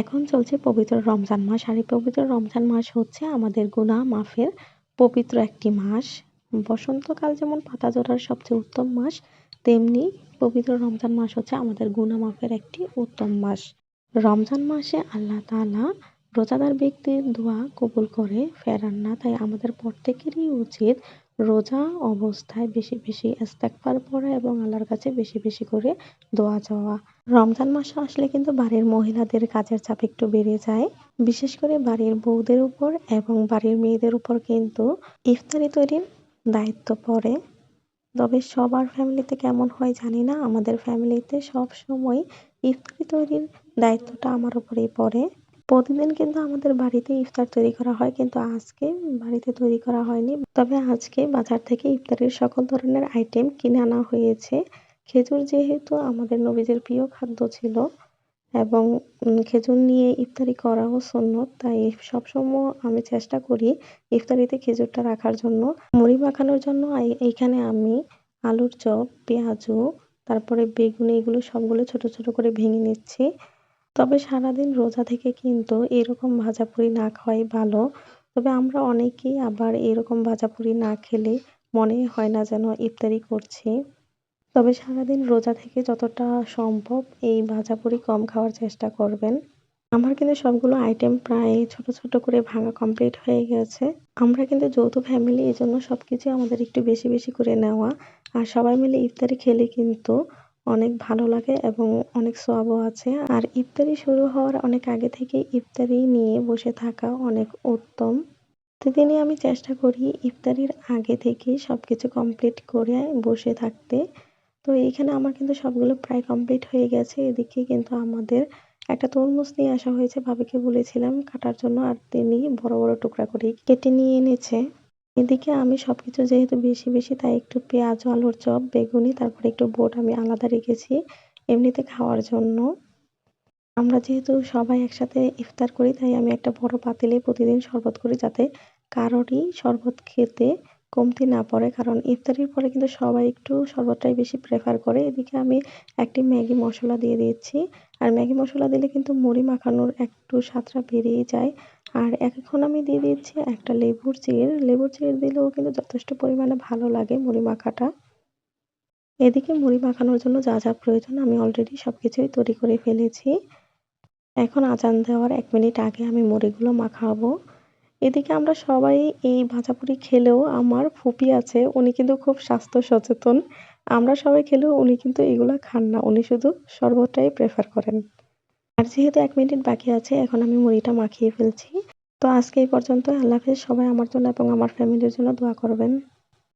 এখন চলছে পবিত্র রমজান মাস। আর এই পবিত্র রমজান মাস হচ্ছে আমাদের গুনাহ মাফের পবিত্র একটি মাস। বসন্তকাল যেমন পাতা ঝরার সবচেয়ে উত্তম মাস, তেমনি পবিত্র রমজান মাস হচ্ছে আমাদের গুনাহ মাফের একটি উত্তম মাস। রমজান মাসে আল্লাহ তাআলা রোজাদার ব্যক্তির দোয়া কবুল করে, ফেরান না। তাই আমাদের প্রত্যেকেরই উচিত রোজা অবস্থায় বেশি বেশি ইস্তেগফার পড়া এবং আল্লাহর কাছে বেশি বেশি করে দোয়া চাওয়া। রমজান মাস আসলে কিন্তু বাড়ির মহিলাদের কাজের চাপ একটু বেড়ে যায়। বিশেষ করে বাড়ির বউদের উপর এবং বাড়ির মেয়েদের উপর কিন্তু ইফতারি তৈরির দায়িত্ব পড়ে। তবে সবার ফ্যামিলিতে কেমন হয় জানি না, আমাদের ফ্যামিলিতে সব সময় ইফতারি তৈরির দায়িত্বটা আমার উপরেই পড়ে। প্রতিদিন কিন্তু আমাদের বাড়িতে ইফতার তৈরি করা হয়, কিন্তু আজকে বাড়িতে তৈরি করা হয়নি। তবে আজকে বাজার থেকে ইফতারের সকল ধরনের আইটেম কিনে আনা হয়েছে। খেজুর যেহেতু আমাদের নবীজের প্রিয় খাদ্য ছিল এবং খেজুর নিয়ে ইফতারি করাও সুন্নত, তাই সবসময় আমি চেষ্টা করি ইফতারিতে খেজুরটা রাখার জন্য। মুড়ি মাখানোর জন্য এইখানে আমি আলুর চপ, পেঁয়াজু, তারপরে বেগুন এগুলো সবগুলো ছোট ছোট করে ভেঙে নিচ্ছি। তবে সারাদিন রোজা থেকে কিন্তু এরকম ভাজাপুরি না খাওয়াই ভালো। তবে আমরা অনেকেই আবার এরকম ভাজাপুরি না খেলে মনে হয় না যেন ইফতারি করছি। তবে সারাদিন রোজা থেকে যতটা সম্ভব এই ভাজাপুরি কম খাওয়ার চেষ্টা করবেন। আমার কিন্তু সবগুলো আইটেম প্রায় ছোট ছোট করে ভাঙা কমপ্লিট হয়ে গেছে। আমরা কিন্তু যৌথ ফ্যামিলি এই জন্য সব কিছু আমাদের একটু বেশি বেশি করে নেওয়া। আর সবাই মিলে ইফতারি খেলে কিন্তু অনেক ভালো লাগে এবং অনেক সোয়াবও আছে। আর ইফতারি শুরু হওয়ার অনেক আগে থেকে ইফতারি নিয়ে বসে থাকা অনেক উত্তম। প্রতিদিনই আমি চেষ্টা করি ইফতারির আগে থেকে সব কিছু কমপ্লিট করে বসে থাকতে। তো এইখানে আমার কিন্তু সবগুলো প্রায় কমপ্লিট হয়ে গেছে। এদিকে কিন্তু আমাদের একটা তরমুজ নিয়ে আসা হয়েছে, ভাবিকে বলেছিলাম কাটার জন্য। আর তিনি বড় বড় টুকরা করে কেটে নিয়ে এনেছে। এদিকে আমি সব কিছু যেহেতু বেশি বেশি, তাই একটু পেঁয়াজ, আলুর চপ, বেগুনি, তারপরে একটু বোট আমি আলাদা রেখেছি এমনিতে খাওয়ার জন্য। আমরা যেহেতু সবাই একসাথে ইফতার করি, তাই আমি একটা বড় পাতিলে প্রতিদিন শরবত করি যাতে কারোরই শরবত খেতে কমতি না পড়ে, কারণ ইফতারির পরে কিন্তু সবাই একটু শরবতটাই বেশি প্রেফার করে। এদিকে আমি একটি ম্যাগি মশলা দিয়ে দিচ্ছি আর ম্যাগি মশলা দিলে কিন্তু মুড়ি মাখানোর একটু স্বাদটা বেরিয়ে যায়। আর এখন আমি দিয়ে দিচ্ছি একটা লেবুর চিড়। লেবুর চিড় দিলেও কিন্তু যথেষ্ট পরিমাণে ভালো লাগে মুড়ি মাখাটা। এদিকে মুড়ি মাখানোর জন্য যা যা প্রয়োজন আমি অলরেডি সব কিছুই তৈরি করে ফেলেছি। এখন আজান দেওয়ার এক মিনিট আগে আমি মুড়িগুলো মাখাবো। এদিকে আমরা সবাই এই ভাজাপুরি খেলেও আমার ফুপি আছে, উনি কিন্তু খুব স্বাস্থ্য সচেতন। আমরা সবাই খেলেও উনি কিন্তু এগুলো খান না, উনি শুধু শরবতটাই প্রেফার করেন। আর যেহেতু এক মিনিট বাকি আছে, এখন আমি মুড়িটা মাখিয়ে ফেলছি। তো আজকে এই পর্যন্ত আল্লাহ হাফেজ। সবাই আমার জন্য এবং আমার ফ্যামিলির জন্য দোয়া করবেন।